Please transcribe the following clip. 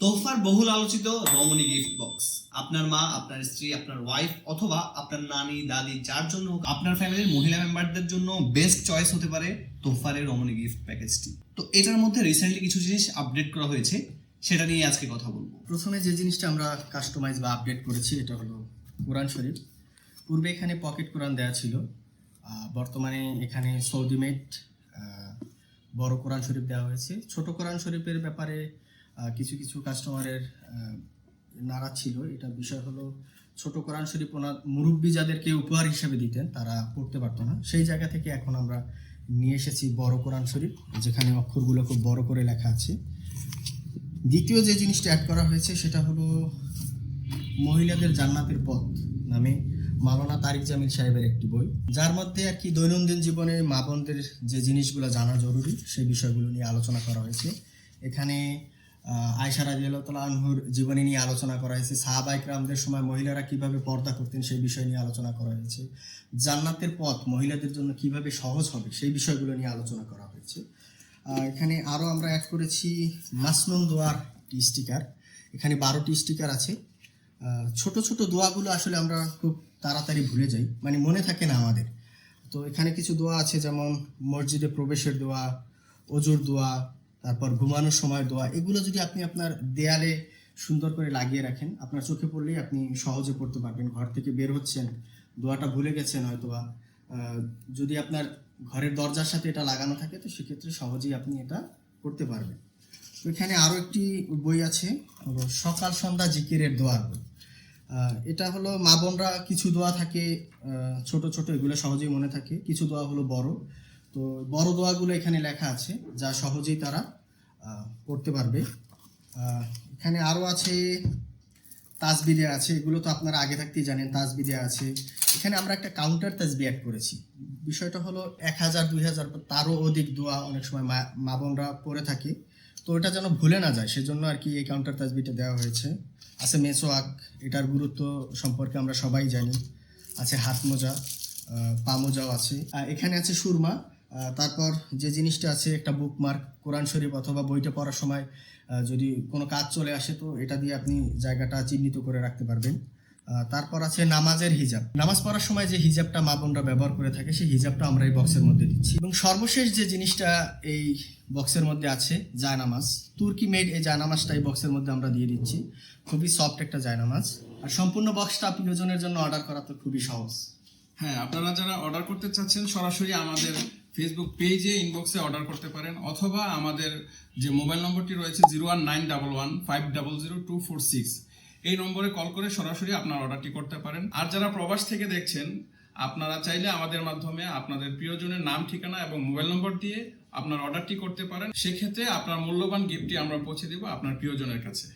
তোহফার বহুল আলোচিত রমণী গিফট বক্স আপনার মা, আপনার স্ত্রী, আপনার ওয়াইফ অথবা আপনার নানি, দাদি, যার জন্য আপনার ফ্যামিলির মহিলা মেম্বারদের জন্য বেস্ট চয়েস হতে পারে তোহফারের রমণী গিফট প্যাকেজটি তো এটার মধ্যে রিসেন্টলি কিছু জিনিস আপডেট করা হয়েছে, সেটা নিয়ে আজকে কথা বলব। প্রথমে যে জিনিসটা আমরা কাস্টমাইজ বা আপডেট করেছি, এটা হলো কোরআন শরীফ। পূর্বে এখানে পকেট কোরআন দেওয়া ছিল বর্তমানে এখানে সৌদি মেড বড় কোরআন শরীফ দেওয়া হয়েছে। ছোট কোরআন শরীফের ব্যাপারে কিছু কিছু কাস্টমারের নারাজ ছিল। এটা বিষয় হলো, ছোট কোরআন শরীফ ওনার মুরব্বী যাদেরকে উপহার হিসেবে দিতেন, তারা পড়তে পারতো না। সেই জায়গা থেকে এখন আমরা নিয়ে এসেছি বড় কোরআন শরীফ, যেখানে অক্ষরগুলো খুব বড় করে লেখা আছে। দ্বিতীয় যে জিনিসটা অ্যাড করা হয়েছে, সেটা হলো মহিলাদের জান্নাতের পথ নামে মাওলানা তারিক জামিল সাহেবের একটি বই। যার মধ্যে আর কি দৈনন্দিন জীবনে মা বোনদের যে জিনিসগুলো জানা জরুরি সেই বিষয়গুলো নিয়ে আলোচনা করা হয়েছে। এখানে আয়সা রাজিয়াল্লাহ আনহুর জীবনী নিয়ে আলোচনা করা হয়েছে। সাহাবা ইকরামদের সময় মহিলারা কীভাবে পর্দা করতেন সেই বিষয় নিয়ে আলোচনা করা হয়েছে। জান্নাতের পথ মহিলাদের জন্য কীভাবে সহজ হবে সেই বিষয়গুলো নিয়ে আলোচনা করা হয়েছে। এখানে আরও আমরা অ্যাড করেছি মাসনুন দোয়ার স্টিকার এখানে বারোটি স্টিকার আছে। ছোট ছোট দোয়াগুলো আসলে আমরা খুব তাড়াতাড়ি ভুলে যাই। মানে মনে থাকে না আমাদের। তো এখানে কিছু দোয়া আছে, যেমন মসজিদে প্রবেশের দোয়া অজুর দোয়া তারপর ঘুমানোর সময় দোয়া এগুলো যদি আপনি আপনার দেয়ালে সুন্দর করে লাগিয়ে রাখেন আপনার চোখে পড়লেই আপনি সহজে পড়তে পারবেন। ঘর থেকে বের হচ্ছেন দোয়াটা ভুলে গেছেন হয়তোবা আহ, যদি আপনার ঘরের দরজার সাথে এটা লাগানো থাকে তো সেক্ষেত্রে সহজেই আপনি এটা করতে পারবেন। তো এখানে আরও একটি বই আছে হলো সকাল সন্ধ্যা জিকিরের দোয়ার বই। এটা হলো মা বোনরা কিছু দোয়া থাকে ছোট ছোট এগুলো সহজেই মনে থাকে। কিছু দোয়া হলো বড়। তো বড় দোয়াগুলো এখানে লেখা আছে, যা সহজেই তারা পড়তে পারবে। এখানে আরও আছে তাসবি দেওয়া আছে, এগুলো তো আপনারা আগে থাকতেই জানেন তাসবি দেওয়া আছে। এখানে আমরা একটা কাউন্টার তাজবি অ্যাড করেছি। বিষয়টা হলো এক হাজার, দুই হাজার, তারও অধিক দোয়া অনেক সময় মা বোনরা পড়ে থাকে। তো এটা যেন ভুলে না যায়, সেজন্য আর কি এই কাউন্টার তাজবিটা দেওয়া হয়েছে। আছে মেসোয়াক, এটার গুরুত্ব সম্পর্কে আমরা সবাই জানি। আছে হাত মোজা পা মোজাও আছে। আর এখানে আছে সুরমা। তারপর যে জিনিসটা আছে, একটা বুকমার্ক কোরআন শরীফ অথবা বইটা পড়ার সময় যদি কোনো কাজ চলে আসে, তো এটা দিয়ে আপনি জায়গাটা চিহ্নিত করে রাখতে পারবেন। তারপর আছে নামাজের হিজাব। নামাজ পড়ার সময় যে হিজাবটা মা বোনরা ব্যবহার করে থাকে, সেই হিজাবটা আমরা এই বক্সের মধ্যে দিচ্ছি। এবং সর্বশেষ যে জিনিসটা এই বক্সের মধ্যে আছে, জায়নামাজ। তুর্কি মেড এই জায়নামাজটা এই বক্সের মধ্যে আমরা দিয়ে দিচ্ছি। খুবই সফট একটা জায়নামাজ। আর সম্পূর্ণ বক্সটা প্রিয়জনের জন্য অর্ডার করা তো খুবই সহজ। হ্যাঁ আপনারা যারা অর্ডার করতে চাচ্ছেন, সরাসরি আমাদের ফেসবুক পেজে ইনবক্সে অর্ডার করতে পারেন, অথবা আমাদের যে মোবাইল নম্বরটি রয়েছে zero one nine double one five double zero two four six এই নম্বরে কল করে সরাসরি আপনার অর্ডারটি করতে পারেন। আর যারা প্রবাস থেকে দেখছেন, আপনারা চাইলে আমাদের মাধ্যমে আপনাদের প্রিয়জনের নাম, ঠিকানা এবং মোবাইল নম্বর দিয়ে আপনার অর্ডারটি করতে পারেন। সেক্ষেত্রে আপনার মূল্যবান গিফটটি আমরা পৌঁছে দেবো আপনার প্রিয়জনের কাছে।